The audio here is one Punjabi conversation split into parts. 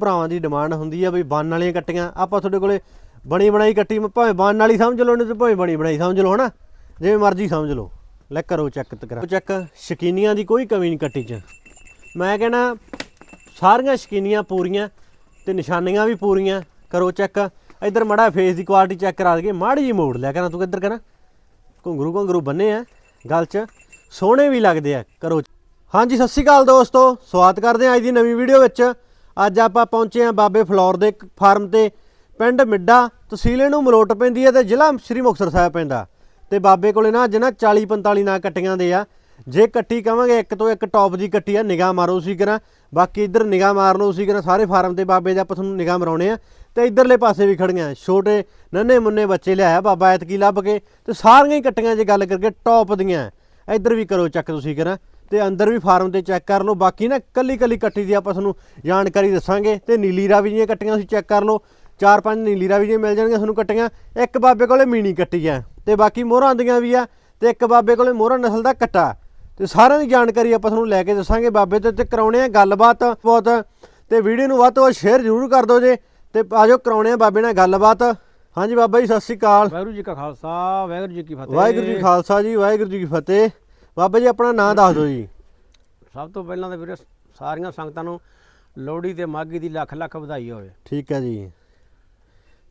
ਭਰਾਵਾਂ ਦੀ ਡਿਮਾਂਡ ਹੁੰਦੀ ਆ ਬਈ ਬੰਨ ਵਾਲੀਆਂ ਕੱਟੀਆਂ। ਆਪਾਂ ਤੁਹਾਡੇ ਕੋਲੇ ਬਣੀ ਬਣਾਈ ਕੱਟੀ ਭਾਵੇਂ ਬੰਨ ਵਾਲੀ ਸਮਝ ਲਓ ਨਹੀਂ ਤੇ ਭਾਵੇਂ ਬਣੀ ਬਣਾਈ ਸਮਝ ਲਓ ਹਨਾ? ਜਿਵੇਂ ਮਰਜ਼ੀ ਸਮਝ ਲਓ। ਲੈ ਕਰੋ ਚੈੱਕ ਤਕਰਾ ਚੈੱਕ ਸ਼ਕੀਨੀਆਂ ਦੀ ਕੋਈ ਕਮੀ ਨਹੀਂ ਕੱਟੀ 'ਚ। ਮੈਂ ਕਹਿੰਦਾ ਸਾਰੀਆਂ ਸ਼ਕੀਨੀਆਂ ਪੂਰੀਆਂ ਤੇ ਨਿਸ਼ਾਨੀਆਂ ਵੀ ਪੂਰੀਆਂ। ਕਰੋ ਚੈੱਕ ਇੱਧਰ ਮੜਾ ਫੇਸ ਦੀ ਕੁਆਲਿਟੀ ਚੈੱਕ ਕਰਾ ਦਈਏ ਮਾੜੀ ਜੀ ਮੋੜ ਲਿਆ ਕਰਾਂ ਤੂੰ ਕਿੱਧਰ ਕਰਾਂ? ਘੁੰਗਰੂ ਘੁੰਗਰੂ ਬੰਨੇ ਆ ਗੱਲ 'ਚ। ਸੋਹਣੇ ਵੀ ਲੱਗਦੇ ਆ ਕਰੋ। ਹਾਂਜੀ ਸਤਿ ਸ਼੍ਰੀ ਅਕਾਲ ਦੋਸਤੋ। ਸਵਾਗਤ ਕਰਦੇ ਹਾਂ ਅੱਜ ਦੀ ਨਵੀਂ ਵੀਡੀਓ ਵਿੱਚ। ਅੱਜ ਆਪਾਂ ਪਹੁੰਚੇ ਹਾਂ ਬਾਬੇ ਫਲੋਰ ਦੇ ਫਾਰਮ ਤੇ, ਪਿੰਡ ਮਿੱਡਾ, ਤਹਿਸੀਲ ਨੂੰ ਮਲੋਟ ਪੈਂਦੀ ਹੈ ਤੇ ਜ਼ਿਲ੍ਹਾ ਸ੍ਰੀ ਮੁਕਤਸਰ ਸਾਹਿਬ ਪੈਂਦਾ। ਤੇ ਬਾਬੇ ਕੋਲੇ ਨਾ ਅੱਜ ਨਾ 40 45 ਨਾ ਕੱਟੀਆਂ ਦੇ ਆ। ਜੇ ਕੱਟੀ ਕਵਾਂਗੇ, ਇੱਕ ਤੋਂ ਇੱਕ ਟੌਪ ਦੀ ਕੱਟੀ ਆ, ਨਿਗਾਹ ਮਾਰੋ ਸੀ ਕਰਾਂ ਬਾਕੀ ਇੱਧਰ ਨਿਗਾਹ ਮਾਰ ਲਓ ਸੀ ਕਰਾਂ ਸਾਰੇ ਫਾਰਮ ਤੇ ਬਾਬੇ ਦੇ ਆਪਾਂ ਤੁਹਾਨੂੰ ਨਿਗਾਹ ਮਰਾਉਣੇ ਆ। ਤੇ ਇੱਧਰਲੇ ਪਾਸੇ ਵੀ ਖੜੀਆਂ, ਛੋਟੇ ਨੰਨੇ ਮੁੰਨੇ ਬੱਚੇ ਲਿਆਇਆ ਬਾਬਾ ਐਤਕੀ ਲੱਭ ਕੇ, ਤੇ ਸਾਰੀਆਂ ਹੀ ਕੱਟੀਆਂ ਜੇ ਗੱਲ ਕਰਕੇ ਟੌਪ ਦੀਆਂ। ਇੱਧਰ ਵੀ ਕਰੋ ਚੱਕ ਤੁਸੀਂ ਕਰਾਂ। ਤੇ ਅੰਦਰ ਵੀ ਫਾਰਮ ਤੇ ਚੈੱਕ ਕਰ ਲਓ। ਬਾਕੀ ਨਾ ਕੱਲੀ ਕੱਲੀ ਕੱਟੀ ਦੀ ਆਪਾਂ ਤੁਹਾਨੂੰ ਜਾਣਕਾਰੀ ਦੱਸਾਂਗੇ ਤੇ ਨੀਲੀ ਰਾਵੀ ਦੀਆਂ ਕੱਟੀਆਂ ਤੁਸੀਂ ਚੈੱਕ ਕਰ ਲਓ। ਚਾਰ ਪੰਜ ਨੀਲੀ ਰਾਵੀ ਦੀਆਂ ਮਿਲ ਜਾਣਗੀਆਂ ਤੁਹਾਨੂੰ ਕੱਟੀਆਂ। ਇੱਕ ਬਾਬੇ ਕੋਲੇ ਮੀਣੀ ਕੱਟੀ ਆ ਤੇ ਬਾਕੀ ਮੋਹਰਾਂ ਦੀਆਂ ਵੀ ਆ ਤੇ ਇੱਕ ਬਾਬੇ ਕੋਲੇ ਮੋਹਰਾ ਨਸਲ ਦਾ ਕੱਟਾ। ਤੇ ਸਾਰਿਆਂ ਦੀ ਜਾਣਕਾਰੀ ਆਪਾਂ ਤੁਹਾਨੂੰ ਲੈ ਕੇ ਦੱਸਾਂਗੇ ਬਾਬੇ ਤੇ ਤੇ ਕਰਾਉਣੇ ਆ ਗੱਲਬਾਤ ਬਹੁਤ। ਤੇ ਵੀਡੀਓ ਨੂੰ ਵੱਧ ਤੋਂ ਵੱਧ ਸ਼ੇਅਰ ਜ਼ਰੂਰ ਕਰ ਦਿਓ ਜੇ ਤੇ ਆਜੋ ਕਰਾਉਣੇ ਆ ਬਾਬੇ ਨਾਲ ਗੱਲਬਾਤ। ਹਾਂਜੀ ਬਾਬਾ ਜੀ ਸਤਿ ਸ਼੍ਰੀ ਅਕਾਲ। ਵਾਹਿਗੁਰੂ ਜੀ ਕਾ ਖਾਲਸਾ ਵਾਹਿਗੁਰੂ ਜੀ ਕੀ ਫਤਿਹ। ਵਾਹਿਗੁਰੂ ਜੀ ਖਾਲਸਾ ਜੀ ਵਾਹਿਗੁਰੂ ਜੀ ਕੀ ਫਤਿਹ। ਬਾਬਾ ਜੀ ਆਪਣਾ ਨਾਮ ਦੱਸ ਦਿਓ ਜੀ। ਸਭ ਤੋਂ ਪਹਿਲਾਂ ਤਾਂ ਵੀਰੇ ਸਾਰੀਆਂ ਸੰਗਤਾਂ ਨੂੰ ਲੋਹੜੀ ਤੇ ਮਾਘੀ ਦੀ ਲੱਖ ਲੱਖ ਵਧਾਈ ਹੋਵੇ। ਠੀਕ ਹੈ ਜੀ।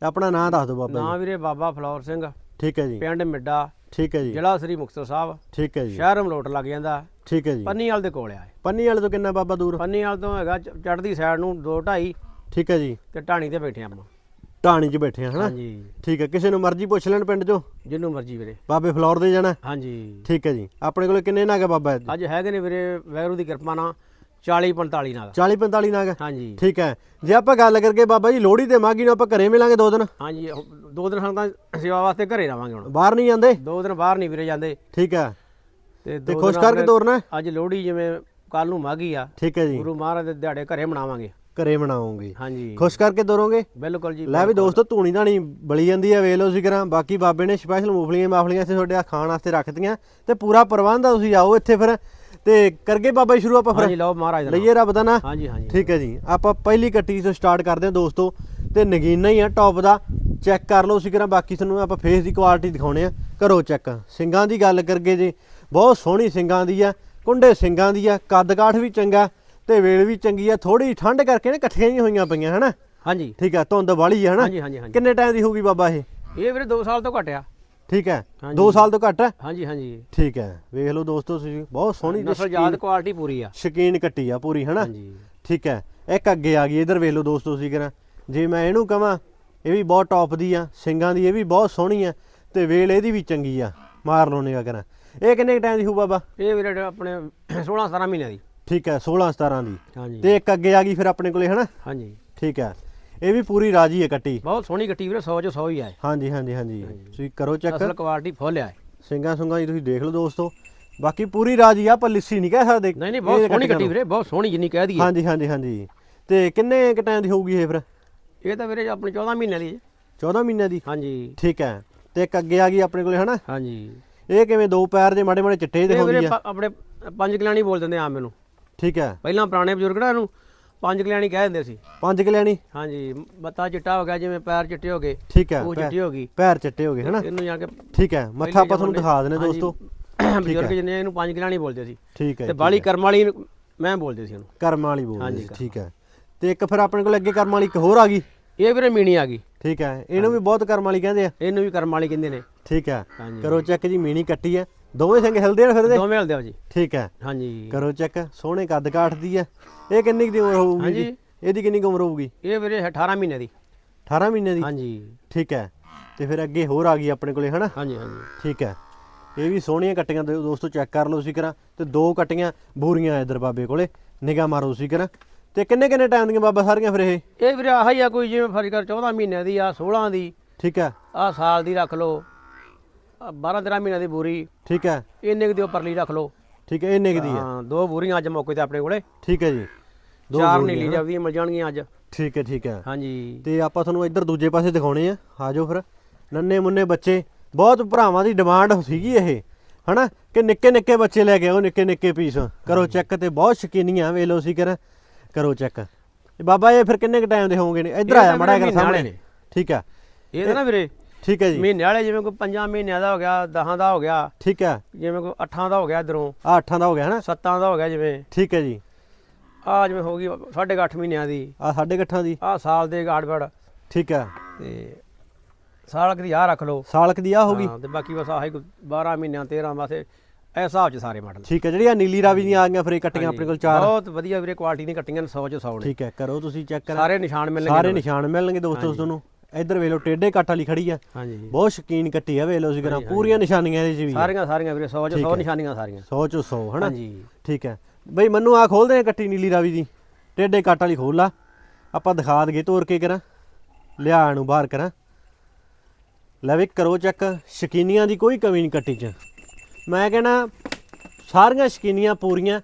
ਆਪਣਾ ਨਾਮ ਦੱਸ ਦਿਓ ਬਾਬਾ ਨਾਂ ਵੀਰੇ ਬਾਬਾ ਫਲੌਰ ਸਿੰਘ। ਠੀਕ ਹੈ ਜੀ। ਪਿੰਡ ਮਿੱਡਾ। ਠੀਕ ਹੈ ਜੀ। ਜ਼ਿਲ੍ਹਾ ਸ੍ਰੀ ਮੁਕਤਸਰ ਸਾਹਿਬ। ਠੀਕ ਹੈ ਜੀ। ਸ਼ਹਿਰ ਮਲੋਟ ਲੱਗ ਜਾਂਦਾ। ਠੀਕ ਹੈ ਜੀ। ਪੰਨੀਵਾਲ ਦੇ ਕੋਲ ਆ ਇਹ। ਪੰਨੀ ਵਾਲੇ ਤੋਂ ਕਿੰਨਾ ਬਾਬਾ ਦੂਰ? ਪੰਨੀਵਾਲ ਤੋਂ ਹੈਗਾ ਚੜ੍ਹਦੀ ਸਾਈਡ ਨੂੰ 2 2.5 ਠੀਕ ਹੈ ਜੀ। ਤੇ ਢਾਣੀ ਤੇ ਬੈਠੇ ਆਪਾਂ। ਢਾਣੀ 'ਚ ਬੈਠੇ ਆ ਹਨਾ? ਹਾਂਜੀ। ਠੀਕ ਹੈ ਕਿਸੇ ਨੂੰ ਮਰਜ਼ੀ ਪੁੱਛ ਲੈਣ ਪਿੰਡ 'ਚੋਂ। ਜਿੰਨੂੰ ਮਰਜ਼ੀ ਵੀਰੇ। ਬਾਬੇ ਫਲੋਰ ਦੇ ਜਾਣਾ। ਹਾਂਜੀ। ਠੀਕ ਹੈ ਜੀ। ਆਪਣੇ ਕੋਲੇ ਕਿੰਨੇ ਨਾਗ ਆ ਬਾਬਾ? ਜੀ ਅੱਜ ਹੈਗੇ ਨੇ ਵੀਰੇ ਵਾਹਿਗੁਰੂ ਦੀ ਕਿਰਪਾ ਨਾਲ 40 45 ਨਾਲ 40 45 ਨਾਗ ਹਾਂਜੀ। ਠੀਕ ਹੈ ਜੇ ਆਪਾਂ ਗੱਲ ਕਰਕੇ ਬਾਬਾ ਜੀ ਲੋਹੜੀ ਤੇ ਮਾਗੀ ਨੂੰ ਆਪਾਂ ਘਰੇ ਮਿਲਾਂਗੇ ਦੋ ਦਿਨ? ਹਾਂਜੀ ਦੋ ਦਿਨ ਸੰਗਤਾਂ ਸੇਵਾ ਵਾਸਤੇ ਘਰੇ ਰਵਾਂਗੇ ਹੁਣ। ਬਾਹਰ ਨਹੀਂ ਜਾਂਦੇ? ਦੋ ਦਿਨ ਬਾਹਰ ਨਹੀਂ ਵੀਰੇ ਜਾਂਦੇ। ਠੀਕ ਹੈ ਤੇ ਤੇ ਦੋ ਖੁਸ਼ ਕਰਕੇ ਤੋਰਨਾ? ਹੈ? ਅੱਜ ਲੋਹੜੀ ਜਿਵੇਂ ਕੱਲ ਨੂੰ ਮਾਗੀ ਆ ਠੀਕ ਹੈ ਜੀ। ਗੁਰੂ ਮਹਾਰਾਜ ਦੇ ਦਿਹਾੜੇ ਘਰੇ ਮਨਾਵਾਂਗੇ। ਘਰੇ ਬਣਾਉਂਗੇ। ਹਾਂਜੀ। ਖੁਸ਼ ਕਰਕੇ ਤੋਰੋਗੇ? ਬਿਲਕੁਲ ਜੀ ਲੈ ਵੀ ਦੋਸਤੋ ਧੂਣੀ ਧਾਣੀ ਬਲੀ ਜਾਂਦੀ ਆ ਵੇਖ ਲਓ ਸੀ ਕਰਾਂ ਬਾਕੀ ਬਾਬੇ ਨੇ ਸਪੈਸ਼ਲ ਮੂਫਲੀਆਂ ਮਾਫਲੀਆਂ ਇੱਥੇ ਤੁਹਾਡੇ ਖਾਣ ਵਾਸਤੇ ਰੱਖਤੀਆਂ। ਤੇ ਪੂਰਾ ਪ੍ਰਬੰਧ ਆ ਤੁਸੀਂ ਆਓ ਇੱਥੇ ਫਿਰ। ਤੇ ਕਰਗੇ ਬਾਬਾ ਜੀ ਸ਼ੁਰੂ ਆਪਾਂ ਹਾਂਜੀ ਫਿਰ ਲਓ ਮਹਾਰਾਜ ਦਾ। ਲਈਏ ਰੱਬ ਦਾ ਨਾ? ਹਾਂਜੀ ਹਾਂਜੀ। ਠੀਕ ਹੈ ਜੀ। ਆਪਾਂ ਪਹਿਲੀ ਕੱਟੀ ਤੋਂ ਸਟਾਰਟ ਕਰਦੇ ਹਾਂ ਦੋਸਤੋ। ਤੇ ਨਗੀਨਾ ਹੀ ਆ ਟੌਪ ਦਾ। ਚੈੱਕ ਕਰ ਲਓ ਸੀ ਕਰਾਂ ਬਾਕੀ ਤੁਹਾਨੂੰ ਆਪਾਂ ਫੇਸ ਦੀ ਕੁਆਲਿਟੀ ਦਿਖਾਉਣੇ ਆ। ਕਰੋ ਚੈੱਕ ਸਿੰਗਾਂ ਦੀ ਗੱਲ ਕਰਗੇ ਜੀ। ਬਹੁਤ ਸੋਹਣੀ ਸਿੰਗਾਂ ਦੀ ਆ ਕੁੰਡੇ ਸਿੰਗਾਂ ਦੀ ਆ ਕੱਦ ਕਾਠ ਵੀ ਚੰਗਾ। ਤੇ ਵੇਲ ਵੀ ਚੰਗੀ ਆ ਥੋੜੀ ਠੰਡ ਕਰਕੇ ਨਾ ਇਕੱਠੀਆਂ ਹੀ ਹੋਈਆਂ ਪਈਆਂ ਹਨਾ? ਹਾਂਜੀ। ਠੀਕ ਆ ਧੁੰਦ ਵਾਲੀ ਆ ਹਨਾ? ਹਾਂਜੀ ਹਾਂਜੀ ਹਾਂਜੀ। ਕਿੰਨੇ ਟਾਈਮ ਦੀ ਹੋਊਗੀ ਬਾਬਾ ਇਹ? ਇਹ ਵੀਰੇ 2 ਸਾਲ ਤੋਂ ਘਟਿਆ। ਠੀਕ ਹੈ ਹਾਂਜੀ। 2 ਸਾਲ ਤੋਂ ਘੱਟ ਹੈ ਹਾਂਜੀ ਹਾਂਜੀ। ਠੀਕ ਹੈ ਵੇਖ ਲਓ ਦੋਸਤੋ ਤੁਸੀਂ ਬਹੁਤ ਸੋਹਣੀ ਤੇ ਨਸਲ ਯਾਦ ਕੁਆਲਿਟੀ ਪੂਰੀ ਆ। ਸ਼ਕੀਨ ਕੱਟੀ ਆ ਪੂਰੀ ਹਨਾ? ਹਾਂਜੀ। ਠੀਕ ਹੈ ਇੱਕ ਅੱਗੇ ਆ ਗਈ ਇਧਰ ਵੇਖ ਲਓ ਦੋਸਤੋ ਤੁਸੀਂ ਕਰਾਂ ਜੇ ਮੈਂ ਇਹਨੂੰ ਕਹਾਂ ਇਹ ਵੀ ਬਹੁਤ ਟੌਪ ਦੀ ਆ ਸਿੰਗਾਂ ਦੀ ਇਹ ਵੀ ਬਹੁਤ ਸੋਹਣੀ ਆ ਤੇ ਵੇਲ ਇਹਦੀ ਵੀ ਚੰਗੀ ਆ ਮਾਰ ਲਓ ਨਿਗਾ ਕਰਾਂ। ਇਹ ਕਿੰਨੇ ਟਾਈਮ ਦੀ ਹੋਊ ਬਾਬਾ? ਇਹ ਵੀਰੇ ਆਪਣੇ 16 17 ਮਹੀਨਿਆਂ ਦੀ। ਠੀਕ ਹੈ 16 17 ਦੀ। ਹਾਂਜੀ। ਤੇ ਇੱਕ ਅੱਗੇ ਆ ਗਈ ਫਿਰ ਆਪਣੇ ਕੋਲੇ ਹਨਾ? ਹਾਂਜੀ। ਠੀਕ ਹੈ। ਇਹ ਵੀ ਪੂਰੀ ਰਾਜੀ ਹੈ ਕੱਟੀ। ਬਹੁਤ ਸੋਹਣੀ ਗੱਟੀ ਵੀਰੇ 100 ਚੋਂ 100 ਹੀ ਆਏ। ਹਾਂਜੀ ਹਾਂਜੀ ਹਾਂਜੀ। ਤੁਸੀਂ ਕਰੋ ਚੈੱਕ। ਅਸਲ ਕੁਆਲਿਟੀ ਫੁੱਲ ਆ। ਇਹ। ਸਿੰਗਾਂ ਦੀ ਤੁਸੀਂ ਦੇਖ ਲਓ ਦੋਸਤੋ। ਬਾਕੀ ਪੂਰੀ ਰਾਜੀ ਆ ਪਰ ਲਿੱਸੀ ਨਹੀਂ ਕਹਿ ਸਕਦੇ। ਨਹੀਂ ਨਹੀਂ ਬਹੁਤ ਸੋਹਣੀ ਨੂੰ। ਵੀਰੇ ਬਹੁਤ ਸੋਹਣੀ ਜਿੰਨੀ ਕਹਿ ਦਈਏ। ਹਾਂਜੀ ਹਾਂਜੀ ਹਾਂਜੀ। ਤੇ ਕਿੰਨੇ ਕ ਟਾਈਮ ਦੀ ਹੋਊਗੀ ਇਹ ਫਿਰ? ਇਹ ਤਾਂ ਵੀਰੇ ਆਪਣੀ 14 ਮਹੀਨਿਆਂ ਦੀ ਹੈ। 14 ਮਹੀਨਿਆਂ ਦੀ? ਹਾਂਜੀ। ਠੀਕ ਹੈ। ਤੇ ਇੱਕ ਅੱਗੇ ਆ ਗਈ ਆਪਣੇ ਕੋਲੇ ਹਨਾ? ਹਾਂਜੀ। ਇਹ ਕਿਵੇਂ ਦੋ ਪੈਰ ਦੇ ਮਾੜੇ ਮਾੜੇ ਚਿੱਟੇ ਦਿਖਾਉਂਦੀ ਆ? ਆਪਣੇ ਪੰਜ ਕਲਿਆਣੀ ਬੋਲ ਦਿੰਦੇ ਆ ਮੈਨੂੰ ਠੀਕ ਹੈ। ਪਹਿਲਾਂ ਪੁਰਾਣੇ ਬਜ਼ੁਰਗ ਨਾ ਇਹਨੂੰ ਪੰਜ ਕਲਿਆਣੀ ਕਹਿ ਦਿੰਦੇ ਸੀ। ਪੰਜ ਕਲਿਆਣੀ ਹਾਂਜੀ ਬੱਤਾ ਚਿੱਟਾ ਹੋ ਗਿਆ ਜਿਵੇਂ ਪੈਰ ਚਿੱਟੇ ਹੋ ਗਏ ਠੀਕ ਹੈ ਉਹ ਚਿੱਟੀ ਹੋ ਗਈ। ਪੈਰ ਚਿੱਟੇ ਹੋ ਗਏ ਹਨਾ? ਇਹਨੂੰ ਜਾ ਕੇ ਠੀਕ ਹੈ ਮੱਥਾ ਆਪਾਂ ਤੁਹਾਨੂੰ ਦਿਖਾ ਦਨੇ ਹਾਂਜੀ, ਦੋਸਤੋ ਬਜ਼ੁਰਗ ਜਿੰਨੇ ਇਹਨੂੰ ਪੰਜ ਕਲਿਆਣੀ ਬੋਲਦੇ ਸੀ। ਠੀਕ ਹੈ ਤੇ ਬਾਲੀ ਕਰਮ ਵਾਲੀ ਮੈਂ ਬੋਲਦੇ ਸੀ ਇਹਨੂੰ। ਕਰਮ ਵਾਲੀ ਬੋਲਦੇ ਸੀ, ਠੀਕ ਹੈ। ਤੇ ਇੱਕ ਫਿਰ ਆਪਣੇ ਕੋਲ ਅੱਗੇ ਕਰਮ ਵਾਲੀ ਇੱਕ ਹੋਰ ਆ ਗਈ। ਇਹ ਵੀਰੇ ਮੀਣੀ ਆ ਗਈ। ਠੀਕ ਹੈ ਇਹਨੂੰ ਵੀ ਬਹੁਤ ਕਰਮ ਵਾਲੀ ਕਹਿੰਦੇ ਆ। ਇਹਨੂੰ ਵੀ ਕਰਮ ਵਾਲੀ ਕਹਿੰਦੇ ਨੇ। ਠੀਕ ਹੈ। ਕਰੋ ਚੈੱਕ ਜੀ ਮੀਣੀ ਕੱਟੀ ਆ ਦੋਵੇਂ ਸਿੰਘ ਹਿਲਦੇ ਆ ਫਿਰਦੇ? ਦੋਵੇਂ ਹਲਦੇ ਆ ਜੀ ਠੀਕ ਹੈ। ਹਾਂਜੀ। ਕਰੋ ਚੈੱਕ ਸੋਹਣੇ ਕੱਦ ਕਾਠ ਦੀ ਆ ਇਹ ਕਿੰਨੀ ਦੀ ਉਮਰ ਹੋਊਗੀ। ਜੀ? ਇਹਦੀ ਕਿੰਨੀ ਉਮਰ ਹੋਊਗੀ? ਇਹ ਵੀਰੇ 18 ਮਹੀਨੇ ਦੀ। 18 ਮਹੀਨੇ ਦੀ? ਹਾਂਜੀ। ਠੀਕ ਹੈ। ਤੇ ਫਿਰ ਅੱਗੇ ਹੋਰ ਆ ਗਈ ਆਪਣੇ ਕੋਲੇ ਹਨਾ? ਹਾਂਜੀ ਹਾਂਜੀ। ਠੀਕ ਹੈ। ਇਹ ਵੀ ਸੋਹਣੀਆਂ ਕੱਟੀਆਂ ਦੋ- ਦੋਸਤੋ ਚੈੱਕ ਕਰ ਲਓ ਸੀ ਕਰਾਂ ਤੇ ਦੋ ਕੱਟੀਆਂ ਬੂਰੀਆਂ ਇਧਰ ਬਾਬੇ ਕੋਲੇ। ਨਿਗਾਹ ਮਾਰੋ ਸੀ ਕਰਾਂ ਤੇ ਕਿੰਨੇ ਕਿੰਨੇ ਟਾਈਮ ਦੀਆਂ ਬਾਬਾ ਸਾਰੀਆਂ ਫਿਰ ਇਹ? ਇਹ ਵੀਰੇ ਆਹ ਹੀ ਆ ਕੋਈ ਜਿਵੇਂ ਫਰਜ਼ ਕਰ 14 ਮਹੀਨਿਆਂ ਦੀ ਆ 16 ਦੀ। ਠੀਕ ਹੈ। ਆ ਸਾਲ ਦੀ ਰੱਖ ਲਓ। 12 13 ਮਹੀਨਿਆਂ ਦੀ ਬੂਰੀ। ਠੀਕ ਹੈ। ਇੰਨੇ ਕੁ ਦੀ ਉੱਪਰਲੀ ਰੱਖ ਲਓ। ਠੀਕ ਹੈ ਇਹ ਨਿਗਦੀ ਹੈ। ਹਾਂ ਦੋ ਬੂਰੀਆਂ ਅੱਜ ਮੌਕੇ ਤੇ ਆਪਣੇ ਕੋਲੇ। ਠੀਕ ਹੈ ਜੀ। ਦੋ ਚਾਰ ਨੀਲੀ ਜਾਵਦੀਆਂ ਮਿਲ ਜਾਣਗੀਆਂ ਅੱਜ। ਠੀਕ ਹੈ ਠੀਕ ਹੈ। ਹਾਂਜੀ। ਤੇ ਆਪਾਂ ਤੁਹਾਨੂੰ ਇੱਧਰ ਦੂਜੇ ਪਾਸੇ ਦਿਖਾਉਣੇ ਆ। ਆਜੋ ਫਿਰ। ਨੰਨੇ ਮੁੰਨੇ ਬੱਚੇ। ਬਹੁਤ ਭਰਾਵਾਂ ਦੀ ਡਿਮਾਂਡ ਸੀਗੀ ਇਹ ਹਨਾ? ਕਿ ਨਿੱਕੇ ਨਿੱਕੇ ਬੱਚੇ ਲੈ ਕੇ ਆਓ ਨਿੱਕੇ ਨਿੱਕੇ ਪੀਸ ਕਰੋ ਚੈੱਕ ਤੇ ਬਹੁਤ ਸ਼ਕੀਨੀਆਂ ਵੇਖ ਲਓ ਸੀ ਕਰ ਕਰੋ ਚੈੱਕ ਬਾਬਾ ਇਹ ਫਿਰ ਕਿੰਨੇ ਕ ਟਾਈਮ ਦੇ ਹੋਣਗੇ ਨੇ? ਇੱਧਰ ਆਇਆ ਮੜਾ ਕਰ ਸਾਹਮਣੇ। ਠੀਕ ਹੈ। ਇਹ ਤਾਂ ਨਾ ਵੀਰੇ ਠੀਕ ਹੈ ਜੀ। ਮਹੀਨੇ ਵਾਲੇ ਜਿਵੇਂ ਕੋਈ 5 ਮਹੀਨਿਆਂ ਦਾ ਹੋ ਗਿਆ 10 ਦਾ ਹੋ ਗਿਆ ਠੀਕ ਹੈ। ਜਿਵੇਂ ਕੋਈ 8 ਦਾ ਹੋ ਗਿਆ ਇਧਰੋਂ। ਆ ਅੱਠਾਂ ਦਾ ਹੋ ਗਿਆ ਹੈ ਨਾ? 7 ਦਾ ਹੋ ਗਿਆ ਜਿਵੇਂ। ਠੀਕ ਹੈ ਜੀ। ਆ ਜਿਵੇਂ ਹੋ ਗਈ 8.5 ਮਹੀਨਿਆਂ ਦੀ। ਆ ਸਾਢੇ ਇਕੱਠਾਂ ਦੀ। ਆ ਸਾਲ ਦੇ ਗਾੜਬੜ ਠੀਕ ਹੈ। ਤੇ ਸਾਲ ਕੁ ਦੀ ਆ ਰੱਖ ਲਓ। ਸਾਲਕ ਦੀ ਆ ਹੋ ਗਈ। ਹਾਂ, ਤੇ ਬਾਕੀ ਬਸ ਆਹੀ ਕੋਈ 12 ਮਹੀਨਿਆਂ 13 ਬਸ ਇਹ ਹਿਸਾਬ ਚ ਸਾਰੇ ਮਾਡਲ ਠੀਕ ਹੈ ਜਿਹੜੀ ਆ ਨੀਲੀ ਰਾਵੀ ਦੀਆਂ ਆ ਗਈਆਂ ਫਿਰ ਇਹ ਕੱਟੀਆਂ ਆਪਣੇ ਕੋਲ ਚਾਰ। ਬਹੁਤ ਵਧੀਆ ਵੀਰੇ ਕੁਆਲਿਟੀ ਦੀਆਂ ਕੱਟੀਆਂ ਨੇ 100 ਚ 100 ਨੇ। ਠੀਕ ਹੈ ਕਰੋ ਤੁਸੀਂ ਚੈੱਕ ਕਰਾ। ਸਾਰੇ ਨਿਸ਼ਾਨ ਮਿਲਣਗੇ ਸਾਰੇ ਨਿਸ਼ਾਨ ਮਿਲਣਗੇ ਦੋਸਤੋ ਤੁਹਾਨੂੰ। ਇੱਧਰ ਵੇਖ ਲਓ ਟੇਡੇ ਕੱਟ ਵਾਲੀ ਖੜੀ ਆ। ਹਾਂਜੀ। ਬਹੁਤ ਸ਼ਕੀਨ ਕੱਟੀ ਆ ਵੇਖ ਲਓ ਤੁਸੀਂ ਕਰਾਂ ਪੂਰੀਆਂ ਨਿਸ਼ਾਨੀਆਂ ਇਹਦੇ ਚ ਵੀ। ਸਾਰੀਆਂ ਸਾਰੀਆਂ ਵੀਰੇ 100 ਚ 100 ਨਿਸ਼ਾਨੀਆਂ ਸਾਰੀਆਂ। 100 ਚੋਂ 100 ਹਨਾ? ਹਾਂਜੀ। ਠੀਕ ਹੈ। ਬਈ ਮੈਨੂੰ ਆ ਖੋਲਦੇ ਆ ਕੱਟੀ ਨੀਲੀ ਰਾਵੀ ਦੀ। ਟੇਡੇ ਕੱਟ ਵਾਲੀ ਖੋਲ ਲਾ। ਆਪਾਂ ਦਿਖਾ ਦਗੇ ਤੋਰ ਕੇ ਕਰਾਂ। ਲਿਆ ਨੂੰ ਬਾਹਰ ਕਰਾਂ। ਲੈ ਵੀ ਕਰੋ ਚੈੱਕ ਸ਼ਕੀਨੀਆਂ ਦੀ ਕੋਈ ਕਮੀ ਨਹੀਂ ਕੱਟੀ ਚ। ਮੈਂ ਕਹਿੰਦਾ ਸਾਰੀਆਂ ਸ਼ਕੀਨੀਆਂ ਪੂਰੀਆਂ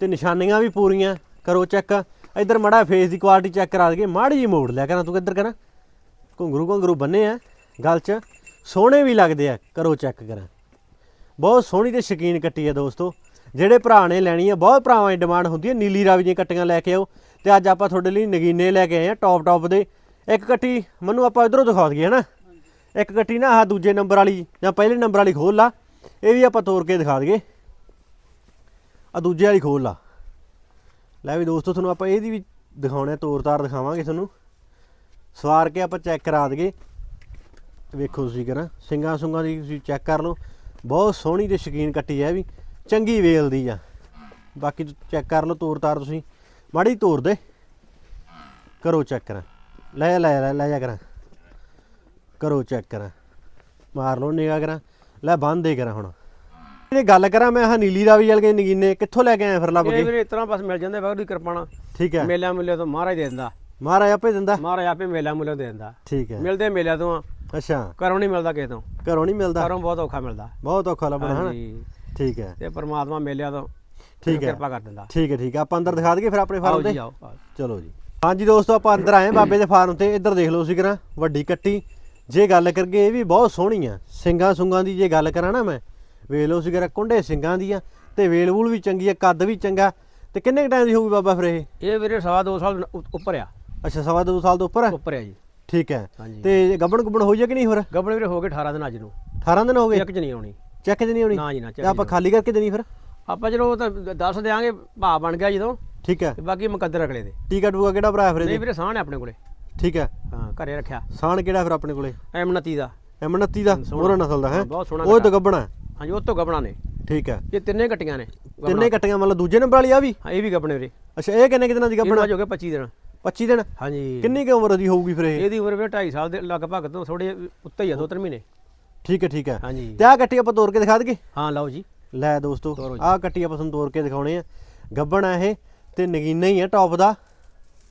ਤੇ ਨਿਸ਼ਾਨੀਆਂ ਵੀ ਪੂਰੀਆਂ। ਕਰੋ ਚੈੱਕ। ਇੱਧਰ ਮੜਾ ਫੇਸ ਦੀ ਕੁਆਲਿਟੀ ਚੈੱਕ ਕਰਾ ਦਈਏ। ਮਾੜੀ ਜੀ ਮੋੜ ਲਿਆ ਕਰਾਂ ਤੂੰ ਕਿੱਧਰ ਕਰਾਂ? ਘੁੰਗਰੂ ਘੁੰਗਰੂ ਬੰਨੇ ਆ, ਗੱਲ 'ਚ ਸੋਹਣੇ ਵੀ ਲੱਗਦੇ ਆ, ਕਰੋ ਚੈੱਕ ਕਰਾਂ। ਬਹੁਤ ਸੋਹਣੀ ਤੇ ਸ਼ਕੀਨ ਕੱਟੀ ਹੈ ਦੋਸਤੋ। ਜਿਹੜੇ ਭਰਾ ਨੇ ਲੈਣੀ ਹੈ ਬਹੁਤ ਭਰਾਵਾਂ ਦੀ ਡਿਮਾਂਡ ਹੁੰਦੀ ਹੈ ਨੀਲੀ ਰਾਵੀ ਦੀਆਂ ਕੱਟੀਆਂ ਲੈ ਕੇ ਆਓ। ਤੇ ਅੱਜ ਆਪਾਂ ਤੁਹਾਡੇ ਲਈ ਨਗੀਨੇ ਲੈ ਕੇ ਆਏ ਆ ਟੌਪ ਟੌਪ ਦੇ। ਇੱਕ ਕੱਟੀ ਮੈਨੂੰ ਆਪਾਂ ਇਧਰੋਂ ਦਿਖਾ ਦਈਏ, ਹਨਾ? ਇੱਕ ਕੱਟੀ ਨਾ, ਆਹ ਦੂਜੇ ਨੰਬਰ ਵਾਲੀ, ਜਾਂ ਪਹਿਲੇ ਨੰਬਰ ਵਾਲੀ ਖੋਲ ਲਾ। ਇਹ ਵੀ ਆਪਾਂ ਤੋੜ ਕੇ ਦਿਖਾ ਦਈਏ। ਆ ਦੂਜੇ ਵਾਲੀ ਖੋਲ ਲਾ। ਲੈ ਵੀ ਦੋਸਤੋ, ਤੁਹਾਨੂੰ ਆਪਾਂ ਇਹਦੀ ਵੀ ਦਿਖਾਉਣੇ ਤੋਰ ਤਾਰ ਦਿਖਾਵਾਂਗੇ ਤੁਹਾਨੂੰ। ਸਵਾਰ ਕੇ ਆਪਾਂ ਚੈੱਕ ਕਰਾ ਦਈਏ। ਵੇਖੋ ਤੁਸੀਂ ਕਰਾਂ ਸਿੰਗਾਂ ਸੁੰਗਾਂ ਦੀ ਤੁਸੀਂ ਚੈੱਕ ਕਰ ਲਓ। ਬਹੁਤ ਸੋਹਣੀ ਤੇ ਸ਼ਕੀਨ ਕੱਟੀ ਹੈ ਇਹ ਵੀ ਚੰਗੀ ਵੇਲ ਦੀ ਆ। ਬਾਕੀ ਚੈੱਕ ਕਰ ਲਓ ਤੋਰ ਤਾਰ ਤੁਸੀਂ। ਮਾੜੀ ਤੋਰ ਦੇ। ਕਰੋ ਚੈੱਕ ਕਰਾਂ। ਲੈ ਲੈ ਲੈ- ਲੈ ਜਾ ਕਰਾਂ। ਕਰੋ ਚੈੱਕ ਕਰਾਂ। ਮਾਰ ਲਓ ਨਿਗਾ ਕਰਾਂ। ਲੈ ਬੰਦ ਦੇ ਕਰਾਂ ਹੁਣ। ਇਹ ਗੱਲ ਕਰਾਂ ਮੈਂ ਆਹ ਨੀਲੀ ਰਾਵੀ ਵਾਲੇ ਕੇ ਨਗੀਨੇ ਕਿੱਥੋਂ ਲੈ ਕੇ ਆਇਆ ਫਿਰ ਲੱਭ ਇਹ ਕੇ ਵੀਰੇ ਇਤਨਾ ਬਸ ਮਿਲ ਜਾਂਦੇ ਵਗਦੀ ਕਿਰਪਾਣਾ ਠੀਕ ਹੈ। ਮੇਲਿਆਂ ਮੁੱਲੇ ਤੋਂ ਮਹਾਰਾਜ ਦੇ ਦਿੰਦਾ। ਮਹਾਰਾਜ ਆਪੇ ਦਿੰਦਾ। ਮਹਾਰਾਜ ਆਪੇ ਮੇਲਿਆਂ ਮੁੱਲੇ ਦੇ ਦਿੰਦਾ। ਠੀਕ ਹੈ। ਮਿਲਦੇ ਮੇਲਿਆਂ ਤੋਂ ਆ। ਅੱਛਾ। ਘਰੋਂ ਨਹੀਂ ਮਿਲਦਾ ਕਿਸੇ ਤੋਂ। ਘਰੋਂ ਨਹੀਂ ਮਿਲਦਾ। ਘਰੋਂ ਬਹੁਤ ਔਖਾ ਮਿਲਦਾ। ਬਹੁਤ ਔਖਾ ਲੱਭਣਾ ਹਨਾ? ਹਾਂਜੀ। ਠੀਕ ਹੈ। ਤੇ ਪਰਮਾਤਮਾ ਮੇਲਿਆਂ ਤੋਂ ਠੀਕ ਹੈ। ਕਿਰਪਾ ਕਰ ਦਿੰਦਾ। ਠੀਕ ਹੈ ਠੀਕ ਹੈ। ਆਪਾਂ ਅੰਦਰ ਦਿਖਾ ਦਈਏ ਫਿਰ ਆਪਣੇ ਫਾਰਮ ਤੇ। ਚਲੋ ਜੀ। ਹਾਂਜੀ ਦੋਸਤੋ ਆਪਾਂ ਅੰਦਰ ਆਏ ਹਾਂ ਬਾਬੇ ਦੇ ਫਾਰਮ ਤੇ। ਇੱਧਰ ਦੇਖ ਲਓ ਸੀ ਕਰਾਂ ਵੱਡੀ ਕੱਟੀ। ਜੇ ਗੱਲ ਕਰਗੇ ਇਹ ਵੀ ਬਹੁਤ ਸੋਹਣੀ ਆ। ਸਿੰਗਾਂ ਸੁੰਗਾਂ ਦੀ ਜੇ ਗੱਲ ਕਰਾਂ ਨਾ ਮੈਂ ਵੇਖ ਲਓ ਸੀ ਕਰਾਂ ਕੁੰਡੇ ਸਿੰਗਾਂ ਦੀ ਆ ਤੇ ਵੇਲ ਵੂਲ ਵੀ ਚੰਗੀ ਆ ਕੱਦ ਵੀ ਚੰਗਾ। ਤੇ ਕਿੰਨੇ ਟਾਈਮ ਦੀ ਹੋਊਗੀ ਬਾਬਾ ਫਿਰ ਇਹ? ਇਹ ਵੀਰੇ ਸਵਾ ਦੋ ਸਾਲ ਉ- ਉੱਪਰ ਆ। ਅੱਛਾ ਸਵਾ ਦੋ ਸਾਲ ਤੋਂ ਉੱਪਰ ਹੈ? ਉੱਪਰ ਆ ਜੀ। ਠੀਕ ਹੈ। ਹਾਂਜੀ। ਤੇ ਗੱਬਣ ਗੁੱਬਣ ਹੋਈ ਆ ਕਿ ਨਹੀਂ ਹੋਰ? ਗੱਬੜ ਵੀਰੇ ਹੋ ਗਏ 18 ਦਿਨ ਅੱਜ ਨੂੰ। 18 ਦਿਨ ਹੋ ਗਏ? ਇੱਕ ਚ ਨਹੀਂ ਆਉਣੀ। ਚੈੱਕ 'ਚ ਨਹੀਂ ਹੋਣੀ ਨਾ ਜੀ ਨਾ ਤੇ ਚੱਲ ਆਪਾਂ ਖਾਲੀ ਕਰਕੇ ਦੇਣੀ ਫਿਰ? ਆਪਾਂ ਚਲੋ ਉਹ ਤਾਂ ਦੱਸ ਦਿਆਂਗੇ ਭਾਅ ਬਣ ਗਿਆ ਜਦੋਂ। ਠੀਕ ਹੈ। ਤੇ ਬਾਕੀ ਮੁਕੱਦਰ ਅਗਲੇ ਦੇ। ਟੀਕਾ ਟੂਕਾ ਕਿਹੜਾ ਭਰਾ ਫਿਰ ਨਹੀਂ ਇਹਦੇ? ਵੀਰੇ ਸਾਹਣ ਹੈ ਆਪਣੇ ਕੋਲੇ। ਠੀਕ ਹੈ। ਹਾਂ ਘਰੇ ਰੱਖਿਆ। ਸਾਣ ਕਿਹੜਾ ਫਿਰ ਆਪਣੇ ਕੋਲੇ? ਐਮਨਤੀ ਦਾ। M29 ਦਾ? ਮੋਹਰਾ ਨਸਲ ਦਾ ਹੈ? ਬਹੁਤ ਸੋਹਣਾ ਉਹ ਤਾਂ ਗੱਬਣਾ ਹਾਂਜੀ ਉਹ ਤੋਂ ਗੱਬਣਾ ਨੇ। ਠੀਕ ਹੈ। ਇਹ ਤਿੰਨੇ ਕੱਟੀਆਂ ਨੇ ਤਿੰਨੇ ਕੱਟੀਆਂ ਮਤਲਬ ਦੂਜੇ ਨੰਬਰ ਵਾਲੀ ਆ ਵੀ? ਹਾਂ ਇਹ ਵੀ ਗੱਬਣੇ ਵੀਰੇ। ਅੱਛਾ ਇਹ ਕਿੰਨੇ ਕੁ ਦਿਨਾਂ ਦੀ ਇਹਨੂੰ ਗੱਬਣਾ ਹੋ ਗਏ 25 ਦਿਨ। 25 ਦਿਨ? ਹਾਂਜੀ। ਕਿੰਨੀ ਕੁ ਉਮਰ ਦੀ ਹੋਊਗੀ ਫਿਰ ਇਹ? ਇਹਦੀ ਉਮਰ ਵੀਰੇ 2.5 ਸਾਲ ਦੇ ਲਗਭਗ ਤੋਂ ਥੋੜੇ ਉੱਤੇ ਹੀ ਆ ਦੋ ਤਿੰਨ ਮਹੀਨੇ। ਠੀਕ ਹੈ ਠੀਕ ਹੈ। ਹਾਂਜੀ। ਤੇ ਆਹ ਕੱਟੀ ਆਪਾਂ ਤੋੜ ਕੇ ਦਿਖਾ ਦਈਏ? ਹਾਂ ਲਓ ਜੀ। ਲੈ ਦੋਸਤੋ ਤੋਰੋ ਜੀ। ਆਹ ਕੱਟੀ ਆਪਾਂ ਤੁਹਾਨੂੰ ਤੋੜ ਕੇ ਦਿਖਾਉਣੇ ਆ। ਗੱਬਣ ਆ ਇਹ ਤੇ ਨਗੀਨਾ ਹੀ ਆ ਟੌਪ ਦਾ।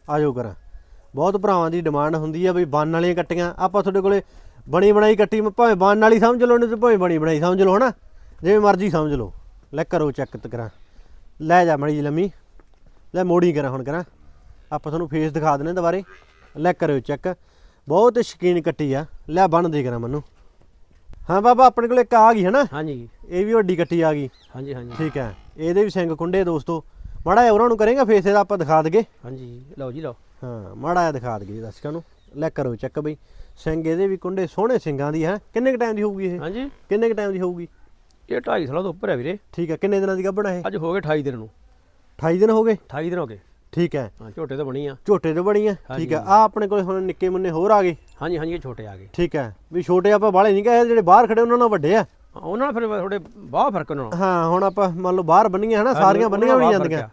ਆਜੋ ਕਰਾਂ ਬਹੁਤ ਭਰਾਵਾਂ ਦੀ ਡਿਮਾਂਡ ਹੁੰਦੀ ਆ ਬਈ ਬੰਨ ਵਾਲੀਆਂ ਕੱਟੀਆਂ। ਆਪਾਂ ਤੁਹਾਡੇ ਕੋਲੇ ਬਣੀ ਬਣਾਈ ਕੱਟੀ ਭਾਵੇਂ ਬੰਨ ਵਾਲੀ ਸਮਝ ਲਓ ਨਹੀਂ ਤੇ ਭਾਵੇਂ ਬਣੀ ਬਣਾਈ ਸਮਝ ਲਓ ਹਨਾ? ਜਿਵੇਂ ਮਰਜ਼ੀ ਸਮਝ ਲਓ। ਲੈ ਕਰੋ ਚੈੱਕ ਕਰਾਂ। ਲੈ ਜਾ ਮੜੀ ਲੰਮੀ। ਲੈ ਮੋੜੀ ਕਰਾਂ ਹੁਣ ਕਰਾਂ। ਆਪਾਂ ਤੁਹਾਨੂੰ ਫੇਸ ਦਿਖਾ ਦਿੰਨੇ ਦੁਬਾਰੇ। ਲੈ ਕਰਿਓ ਚੈੱਕ ਬਹੁਤ ਸ਼ਕੀਨ ਕੱਟੀ ਆ। ਲੈ ਬੰਨ ਦੇ ਕਰਾਂ ਮੈਨੂੰ। ਹਾਂ ਬਾਬਾ ਆਪਣੇ ਕੋਲ ਇੱਕ ਆ ਗਈ ਹੈ ਨਾ ਹਾਂਜੀ। ਇਹ ਵੀ ਵੱਡੀ ਕੱਟੀ ਆ ਗਈ। ਹਾਂਜੀ ਹਾਂਜੀ। ਠੀਕ ਹੈ। ਇਹਦੇ ਵੀ ਸਿੰਘ ਕੁੰਡੇ ਦੋਸਤੋ। ਮਾੜਾ ਜਿਹਾ ਉਹਨਾਂ ਨੂੰ ਕਰੇਗਾ ਫੇਸ ਇਹਦਾ ਆਪਾਂ ਦਿਖਾ ਦਗੇ ਹਾਂਜੀ ਲਓ ਜੀ ਲਓ। ਹਾਂ ਮਾੜਾ ਜਿਹਾ ਦਿਖਾ ਦਗੇ ਦਰਸ਼ਕਾਂ ਨੂੰ। ਲੈ ਕਰੋ ਚੈੱਕ ਬਈ। ਸਿੰਘ ਇਹਦੇ ਵੀ ਕੁੰਡੇ ਸੋਹਣੇ ਸਿੰਘਾਂ ਦੀ ਹੈ? ਕਿੰਨੇ ਕ ਟਾਈਮ ਦੀ ਹੋਊਗੀ ਇਹ? ਹਾਂਜੀ। ਕਿੰਨੇ ਕ ਟਾਈਮ ਦੀ ਹੋਊਗੀ? ਇਹ 2.5 ਸਾਲਾਂ ਤੋਂ ਉੱਪਰ ਹੈ ਵੀਰੇ। ਠੀਕ ਹੈ ਕਿੰਨੇ ਦਿਨਾਂ ਦੀ ਗੱਭਣਾ ਇਹ? ਅੱਜ ਹੋ ਗਏ 28 ਦਿਨ ਨੂੰ। 28 ਦਿਨ ਹੋ ਗਏ? 28 ਦਿਨ ਹੋ ਗਏ। ਠੀਕ ਹੈ। ਹਾਂ ਝੋਟੇ ਤੋਂ ਬਣੀ ਆ। ਝੋਟੇ ਤੋਂ ਬਣੀ ਹੈ ਠੀਕ ਹੈ। ਆ ਆਪਣੇ ਕੋਲ ਹੁਣ ਨਿੱਕੇ ਮੁੰਨੇ ਹੋਰ ਆ ਗਏ। ਹਾਂਜੀ ਹਾਂਜੀ ਇਹ ਛੋਟੇ ਆ ਗਏ। ਠੀਕ ਹੈ। ਵੀ ਛੋਟੇ ਆਪਾਂ ਬਾਹਲੇ ਨਹੀਂ ਕਹੇ ਜਿਹੜੇ ਬਾਹਰ ਖੜੇ ਉਹਨਾਂ ਨਾਲ ਵੱਡੇ ਆ। ਉਹਨਾਂ ਨਾਲ ਫਿਰ ਥੋੜੇ ਬਹੁਤ ਫ਼ਰਕ ਉਹਨਾਂ ਨਾਲ। ਹਾਂ ਹੁਣ ਆਪਾਂ ਮੰਨ ਲਓ ਬਾਹਰ ਬੰਨੀਆਂ ਹਨਾ ਸਾਰੀਆਂ ਬੰਨੀਆਂ ਵੀ ਜਾਂਦੀਆਂ।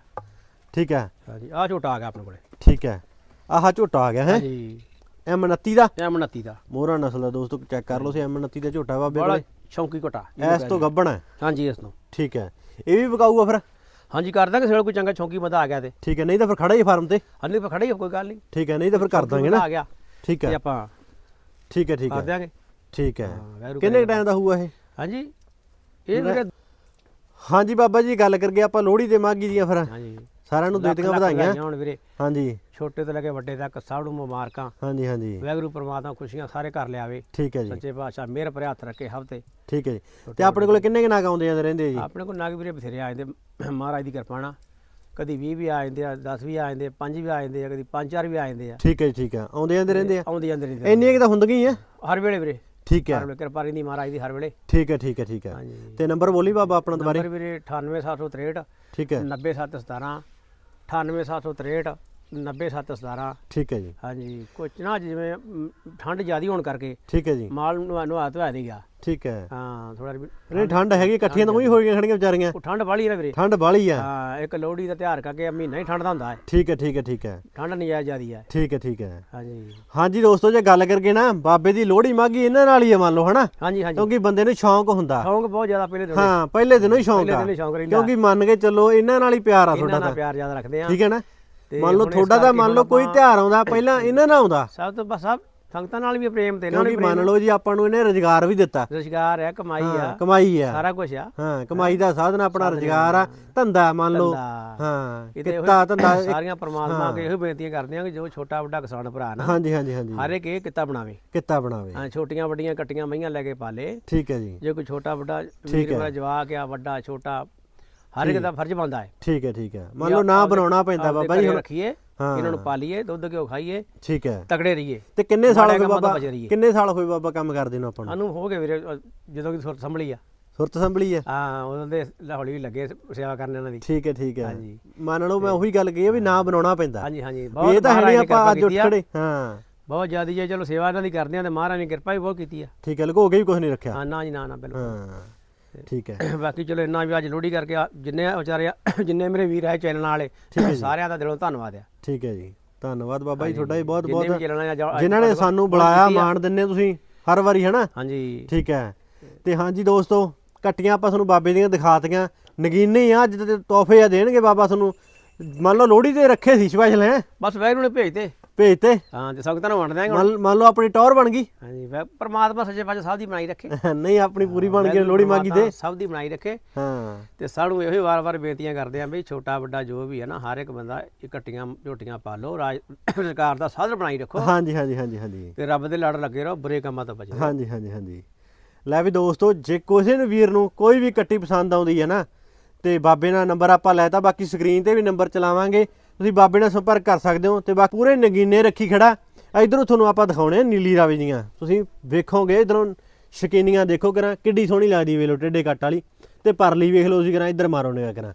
ਠੀਕ ਹੈ। ਹਾਂਜੀ ਆ ਝੋਟਾ ਆ ਗਿਆ ਆਪਣੇ ਕੋਲੇ। ਠੀਕ ਹੈ। ਆਹ ਝੋਟਾ ਆ ਗਿਆ ਹੈ। ਹਾਂਜੀ। M29 ਦਾ। ਇਹ 29 ਦਾ। ਮੋਹਰਾ ਨਸਲ ਦਾ ਦੋਸਤੋ ਚੈੱਕ ਕਰ ਲਓ ਸੀ M29 ਦਾ ਝੋਟਾ ਬਾਬੇ ਕੋਲੇ। ਸ਼ੌਂਕੀ ਘਟਾ। ਐਸ ਤੋਂ ਗੱਬਣ ਹੈ। ਹਾਂਜੀ ਇਸ ਤੋਂ। ਠੀਕ ਹੈ। ਇਹ ਵੀ ਵਿਕਾਊਗਾ ਫਿਰ? ਹਾਂਜੀ ਕਰ ਦਾਂਗੇ ਸੇਲ ਕੋਈ ਚੰਗਾ ਸ਼ੌਂਕੀ ਬੰਦਾ ਆ ਗਿਆ ਤੇ। ਠੀਕ ਹੈ ਨਹੀਂ ਤਾਂ ਫਿਰ ਖੜਾ ਹੀ ਫਾਰਮ ਤੇ। ਹੰਨੀ ਪਰ ਖੜੇ ਹੀ ਕੋਈ ਗੱਲ ਨਹੀਂ। ਠੀਕ ਹੈ ਨਹੀਂ ਤਾਂ ਫਿਰ ਕਰ ਦਾਂਗੇ ਨਾ। ਆ ਗਿਆ। ਠੀਕ ਤੇ ਹੈ ਆਪਾਂ ਠੀਕ ਹੈ ਠੀਕ ਕਰ ਹੈ ਦਿਆਂਗੇ। ਠੀਕ ਹੈ। ਕਿੰਨੇ ਟਾਈਮ ਦਾ ਹੋਊਗਾ ਇਹ? ਹਾਂਜੀ ਇਹ ਵੀਰੇ ਹਾਂਜੀ ਬਾਬਾ ਜੀ ਗੱਲ ਕਰਗੇ ਆਪਾਂ ਲੋਹੜੀ ਦੇ ਮਾਗੀ ਦੀਆਂ ਫਿਰ। ਹਾਂਜੀ। ਸਾਰਿਆਂ ਨੂੰ ਲੱਖ ਦੇਤੀਆਂ ਵਧਾਈਆਂ। ਹੁਣ ਵੀਰੇ। ਹਾਂਜੀ। ਛੋਟੇ ਤੋਂ ਲੈ ਕੇ ਵੱਡੇ ਤੱਕ ਸਭ ਨੂੰ ਮੁਬਾਰਕਾਂ। ਹਾਂਜੀ ਹਾਂਜੀ। ਵਾਹਿਗੁਰੂ ਪ੍ਰਮਾਤਮਾ ਖੁਸ਼ੀਆਂ ਸਾਰੇ ਘਰ ਲਿਆਵੇ। ਠੀਕ ਹੈ ਜੀ। ਸੱਚੇ ਪਾਤਸ਼ਾਹ ਮਿਹਰ ਭਰੇ ਹੱਥ ਰੱਖੇ ਹਫ਼ਤੇ ਠੀਕ ਹੈ ਜੀ। ਤੇ ਆਪਣੇ ਕੋਲ ਕਿੰਨੇ ਕੁ ਨਾਗ ਆਉਂਦੇ ਜਾਂਦੇ ਰਹਿੰਦੇ ਜੀ? ਆਪਣੇ ਕੋਲ ਨਾਗ ਵੀਰੇ ਬਥੇਰੇ ਆ ਜਾਂਦੇ। ਮਹਾਰਾਜ ਦੀ ਕਿਰਪਾ ਨਾਲ। ਕਦੀ 20 ਵੀ ਆ ਜਾਂਦੇ ਆ 10 ਵੀ ਆ ਜਾਂਦੇ ਆ 5 ਵੀ ਆ ਜਾਂਦੇ ਆ ਕਦੀ 5-4 ਵੀ ਆ ਜਾਂਦੇ ਆ। ਠੀਕ ਹੈ ਜੀ, ਠੀਕ ਹੈ। ਆਉਂਦੇ ਜਾਂਦੇ ਰਹਿੰਦੇ ਆ? ਆਉਂਦੇ ਜਾਂਦੇ ਨੇ ਇੰਨੀਆਂ ਕਿ ਤਾਂ ਹੁੰਦੀਆਂ ਹੀ ਆ? ਹਰ ਵੇਲੇ ਵੀਰੇ। ਠੀਕ ਹੈ। ਹਰ ਵੇਲੇ ਕਿਰਪਾ ਦੀ ਮਹਾਰਾਜ ਦੀ ਹਰ ਵੇਲੇ। ਠੀਕ ਹੈ ਠੀਕ ਹੈ ਠੀਕ ਹੈ। ਤੇ ਨੰਬਰ ਬੋਲੀ ਬਾਬਾ ਆਪਣਾ ਦੁਬਾਰੇ। ਨੰਬਰ ਵੀਰੇ 98763 ਠੀਕ ਹੈ। 90717 98763 90717 ਠੀਕ ਹੈ ਜੀ। ਹਾਂਜੀ ਕੁਛ ਨਾ ਜਿਵੇਂ ਠੰਡ ਜ਼ਿਆਦੀ ਹੋਣ ਕਰਕੇ ਠੀਕ ਹੈ ਜੀ। ਮਾਲ ਨੂੰ ਨਵਾ ਧਵਾ ਨਹੀਂ ਗਿਆ। ਠੀਕ ਹੈ। ਹਾਂ ਥੋੜਾ ਨਹੀਂ ਠੰਡ ਹੈਗੀ ਇਕੱਠੀਆਂ ਤਾਂ ਉਹੀ ਹੋ ਗਈਆਂ ਖੜੀਆਂ ਵਿਚਾਰੀਆਂ। ਉਹ ਠੰਡ ਵਾਲੀ ਹੈ ਨਾ ਵੀਰੇ। ਠੰਡ ਬਾਲੀ ਆ। ਹਾਂ ਇੱਕ ਲੋਹੜੀ ਦਾ ਤਿਉਹਾਰ ਕਰਕੇ ਮਹੀਨਾ ਹੀ ਠੰਡ ਦਾ ਹੁੰਦਾ ਹੈ। ਠੀਕ ਹੈ ਠੀਕ ਹੈ ਠੀਕ ਹੈ। ਠੰਡ ਨਜਾਇਜ਼ ਜ਼ਿਆਦੀ ਹੈ। ਠੀਕ ਹੈ ਠੀਕ ਹੈ। ਹਾਂਜੀ। ਹਾਂਜੀ ਦੋਸਤੋ ਜੇ ਗੱਲ ਕਰਕੇ ਨਾ ਬਾਬੇ ਦੀ ਲੋਹੜੀ ਮਾਗੀ ਇਹਨਾਂ ਨਾਲ ਹੀ ਆ ਮੰਨ ਲਓ ਹਨਾ? ਹਾਂਜੀ ਹਾਂਜੀ। ਕਿਉਂਕਿ ਬੰਦੇ ਨੂੰ ਸ਼ੌਂਕ ਹੁੰਦਾ। ਸ਼ੌਂਕ ਬਹੁਤ ਜ਼ਿਆਦਾ ਪਹਿਲੇ ਦਿਨ। ਹਾਂ ਪਹਿਲੇ ਦਿਨੋਂ ਹੀ ਸ਼ੌਂਕ ਪਹਿਲੇ ਆ ਦਿਨ ਹੀ ਸ਼ੌਂਕ ਰਹਿੰਦਾ। ਕਿਉਂਕਿ ਮੰਨ ਕੇ ਚੱਲੋ ਇਹਨਾਂ ਨਾਲ ਹੀ ਪਿਆਰ ਆ ਇਹਨਾਂ ਤੁਹਾਡਾ ਨਾਲ ਤਾਂ। ਪਿਆਰ ਜ਼ਿਆਦਾ ਰੱਖਦੇ ਆ। ਠੀਕ ਹੈ ਨਾ? ਮੰਨ ਲਓ ਤੁਹਾਡਾ ਤਾਂ ਮੰਨ ਲਓ ਕੋਈ ਤਿਉਹਾਰ ਆਉਂਦਾ ਪਹਿਲਾਂ ਇਹਨਾਂ ਨਾਲ ਆਉਂਦਾ। ਸਭ ਤੋਂ ਬਸ ਸਭ ਸੰਗਤਾਂ ਨਾਲ ਵੀ ਪ੍ਰੇਮ ਤੇ ਇਹਨਾਂ ਕਿਉਂਕਿ ਵੀ ਮੰਨ ਲਓ ਜੀ ਆਪਾਂ ਨੂੰ ਇਹਨੇ ਰੁਜ਼ਗਾਰ ਵੀ ਦਿੱਤਾ। ਰੁਜ਼ਗਾਰ ਹੈ ਕਮਾਈ ਹਾਂ ਆ ਕਮਾਈ ਆ। ਸਾਰਾ ਕੁਝ ਆ। ਹਾਂ ਕਮਾਈ ਦਾ ਸਾਧਨ ਆਪਣਾ ਰੁਜ਼ਗਾਰ ਆ ਧੰਦਾ ਮੰਨ ਲਓ। ਧੰਦਾ। ਹਾਂ ਕਿਤੇ ਧੰਦਾ ਇੱਕ- ਸਾਰੀਆਂ ਪਰਮਾਤਮਾ ਅੱਗੇ ਇਹੋ ਬੇਨਤੀਆਂ ਕਰਦੇ ਆ ਕਿ ਜੋ ਛੋਟਾ ਵੱਡਾ ਕਿਸਾਨ ਭਰਾ ਨਾ ਹਾਂਜੀ ਹਾਂਜੀ ਹਾਂਜੀ। ਹਰ ਇੱਕ ਇਹ ਕਿੱਤਾ ਬਣਾਵੇ। ਕਿੱਤਾ ਬਣਾਵੇ। ਹਾਂ ਛੋਟੀਆਂ ਵੱਡੀਆਂ ਕੱਟੀਆਂ ਮਈਆਂ ਲੈ ਕੇ ਪਾਲੇ। ਠੀਕ ਹੈ ਜੀ। ਜੇ ਕੋਈ ਛੋਟਾ ਵੱਡਾ ਵੀਰ ਮੇਰਾ ਜਵਾਕ ਆ ਵੱਡਾ ਛੋਟਾ ਹਰ ਇੱਕ ਦਾ ਫਰਜ਼ ਬਣਦਾ ਹੈ। ਠੀਕ ਹੈ ਠੀਕ ਹੈ। ਮੰਨ ਲਓ ਨਾ ਬਣਾਉਣਾ ਪੈਂਦਾ ਬਾਬਾ ਜੀ ਹੁਣ। ਰੱਖੀਏ। ਇਹਨਾਂ ਨੂੰ ਪਾਲੀਏ ਦੁੱਧ ਘਿਓ ਖਾਈਏ ਠੀਕ ਹੈ। ਤਗੜੇ ਰਹੀਏ। ਤੇ ਕਿੰਨੇ ਸਾਲ ਕੰਮਾਂ ਤੋਂ ਬਾਬਾ। ਕਿੰਨੇ ਸਾਲ ਹੋਏ ਬਾਬਾ ਕੰਮ ਕਰਦੇ ਨੂੰ ਆਪਾਂ ਨੂੰ? ਸਾਨੂੰ ਹੋ ਗਏ ਵੀਰੇ ਜਦੋਂ ਦੀ ਸੁਰਤ ਸੰਭਲੀ ਆ। ਸੁਰਤ ਸੰਭਲੀ ਹੈ ਹਾਂ ਉਦੋਂ ਦੇ ਹੌਲੀ ਵੀ ਲੱਗੇ ਸੇਵਾ ਕਰਨ ਇਹਨਾਂ ਦੀ। ਠੀਕ ਹੈ ਠੀਕ ਹੈ। ਹਾਂਜੀ। ਮੰਨ ਲਓ ਮੈਂ ਉਹੀ ਗੱਲ ਕਹੀ ਵੀ ਨਾ ਬਣਾਉਣਾ ਪੈਂਦਾ। ਹਾਂਜੀ ਹਾਂਜੀ। ਵੀ ਇਹ ਬਹੁਤ ਤਾਂ ਹੈ ਨਹੀਂ ਆਪਾਂ ਅੱਜ ਉੱਠ। ਖੜੇ ਹਾਂ। ਬਹੁਤ ਜ਼ਿਆਦਾ ਜੀ ਚਲੋ ਸੇਵਾ ਇਹਨਾਂ ਦੀ ਕਰਦੇ ਆ ਤੇ ਮਹਾਰਾਜ ਨੇ ਕਿਰਪਾ ਵੀ ਬਹੁਤ ਕੀਤੀ ਆ। ਠੀਕ ਹੈ ਲਗੋ ਕੇ ਵੀ ਕੁਝ ਨਹੀਂ ਰੱਖਿਆ। ਹਾਂ ਨਾ ਜੀ ਨਾ ਨਾ ਬਿਲਕੁਲ। ਹਾਂ। ਠੀਕ ਹੈ। ਬਾਕੀ ਚਲੋ ਇੰਨਾ ਵੀ ਅੱਜ ਲੋਹੜੀ ਕਰਕੇ ਆ- ਜਿੰਨੇ ਵਿਚਾਰੇ ਆ, ਜਿੰਨੇ ਮੇਰੇ ਵੀਰ ਆਏ ਚੈਨਲ ਵਾਲੇ ਸਾਰਿਆਂ ਦਾ ਦਿਲੋਂ ਧੰਨਵਾਦ ਆ। ਠੀਕ ਹੈ ਜੀ। ਧੰਨਵਾਦ ਬਾਬਾ ਜੀ ਤੁਹਾਡਾ ਵੀ ਬਹੁਤ ਜਿੰਨੇ ਵੀ ਬਹੁਤ ਜਿਨ੍ਹਾਂ ਨੇ ਸਾਨੂੰ ਬੁਲਾਇਆ ਮਾਣ ਦਿੰਨੇ ਤੁਸੀਂ ਹਰ ਵਾਰੀ ਹਨਾ? ਹਾਂਜੀ। ਠੀਕ ਹੈ। ਤੇ ਹਾਂਜੀ ਦੋਸਤੋ ਕੱਟੀਆਂ ਆਪਾਂ ਤੁਹਾਨੂੰ ਬਾਬੇ ਦੀਆਂ ਦਿਖਾਤੀਆਂ। ਨਗੀਨੇ ਆ ਅੱਜ ਤੇ ਤੋਹਫੇ ਆ ਦੇਣਗੇ ਬਾਬਾ ਤੁਹਾਨੂੰ। ਮੰਨ ਲਓ ਲੋਹੜੀ ਤੇ ਰੱਖੇ ਸੀ ਸਪੈਸ਼ਲ ਹੈ? ਬਸ ਵੈਰੂ ਨੇ ਭੇਜਤੇ। ਭੇਜਤੇ ਹਾਂ ਤੇ ਸੰਗਤਾਂ ਨੂੰ ਵੰਡ ਦਿਆਂਗੇ ਹੁਣ। ਮੰਨ ਮੰਨ ਲਓ ਆਪਣੀ ਟੌਰ ਬਣ ਗਈ। ਹਾਂਜੀ ਵੈ ਪਰਮਾਤਮਾ ਸੱਚੇ ਪਾਤਸ਼ਾਹ ਸਭ ਦੀ ਬਣਾਈ ਰੱਖੇ। ਨਹੀਂ ਆਪਣੀ ਪੂਰੀ ਬਣ ਗਈ ਲੋਹੜੀ ਮਾਗੀ ਤੇ। ਸਭ ਦੀ ਬਣਾਈ ਰੱਖੇ। ਹਾਂ। ਤੇ ਸਾਨੂੰ ਇਹੋ ਹੀ ਵਾਰ-ਵਾਰ ਬੇਨਤੀਆਂ ਕਰਦੇ ਆਂ ਵੀ ਛੋਟਾ ਵੱਡਾ ਜੋ ਵੀ ਹੈ ਨਾ ਹਰ ਇੱਕ ਬੰਦਾ ਇਕੱਠੀਆਂ ਝੋਟੀਆਂ ਪਾ ਲਓ ਰਾਜ ਸਰਕਾਰ ਦਾ ਸਾਧਨ ਬਣਾਈ ਰੱਖੋ। ਹਾਂਜੀ ਹਾਂਜੀ ਹਾਂਜੀ ਹਾਂਜੀ। ਤੇ ਰੱਬ ਦੇ ਲੜ ਲੱਗੇ ਰਹੋ ਬੁਰੇ ਕੰਮਾਂ ਤੋਂ ਬਚੋ। ਹਾਂਜੀ ਹਾਂਜੀ ਹਾਂਜੀ। ਲੈ ਵੀ ਦੋਸਤੋ ਜੇ ਕਿਸੇ ਨੂੰ ਵੀਰ ਨੂੰ ਕੋਈ ਵੀ ਕੱਟੀ ਪਸੰਦ ਆਉਂਦੀ ਹੈ ਨਾ ਤੇ ਬਾਬੇ ਨਾਲ ਨੰਬਰ ਆਪਾਂ ਲੈਤਾ ਬਾਕੀ ਸਕਰੀਨ ਤੇ ਵੀ ਨੰਬਰ ਚਲਾਵਾਂਗੇ। ਤੁਸੀਂ ਬਾਬੇ ਨਾਲ ਸੰਪਰਕ ਕਰ ਸਕਦੇ ਹੋ ਤੇ ਬਾਕੀ ਪੂਰੇ ਨਗੀਨੇ ਰੱਖੀ ਖੜਾ। ਇਧਰੋਂ ਤੁਹਾਨੂੰ ਆਪਾਂ ਦਿਖਾਉਣੇ ਆ ਨੀਲੀ ਰਾਵੀ ਦੀਆਂ। ਤੁਸੀਂ ਵੇਖੋਗੇ ਇਧਰੋਂ ਸ਼ਕੀਨੀਆਂ ਦੇਖੋ ਕਰਾਂ ਕਿੱਡੀ ਸੋਹਣੀ ਲੱਗਦੀ ਵੇਲੋ ਟੇਡੇ ਕੱਟ ਵਾਲੀ। ਤੇ ਪਰਲੀ ਵੇਖ ਲਓ ਤੁਸੀਂ ਕਰਾਂ ਇੱਧਰ ਮਾਰੋ ਨਿਗਾ ਕਰਾਂ।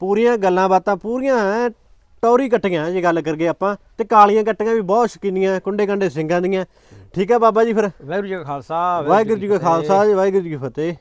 ਪੂਰੀਆਂ ਗੱਲਾਂ ਬਾਤਾਂ ਪੂਰੀਆਂ ਟੌਰੀ ਕੱਟੀਆਂ ਜੇ ਗੱਲ ਕਰਗੇ ਆਪਾਂ। ਤੇ ਕਾਲੀਆਂ ਕੱਟੀਆਂ ਵੀ ਬਹੁਤ ਸ਼ਕੀਨੀਆਂ ਕੁੰਡੇ ਕੰਡੇ ਸਿੰਘਾਂ ਦੀਆਂ। ਠੀਕ ਹੈ ਬਾਬਾ ਜੀ ਫਿਰ। ਵਾਹਿਗੁਰੂ ਜੀ ਕਾ ਖਾਲਸਾ ਵਾਹਿਗੁਰੂ ਜੀ ਕਾ ਖਾਲਸਾ ਵਾਹਿਗੁਰੂ ਜੀ ਕੀ ਫਤਿਹ।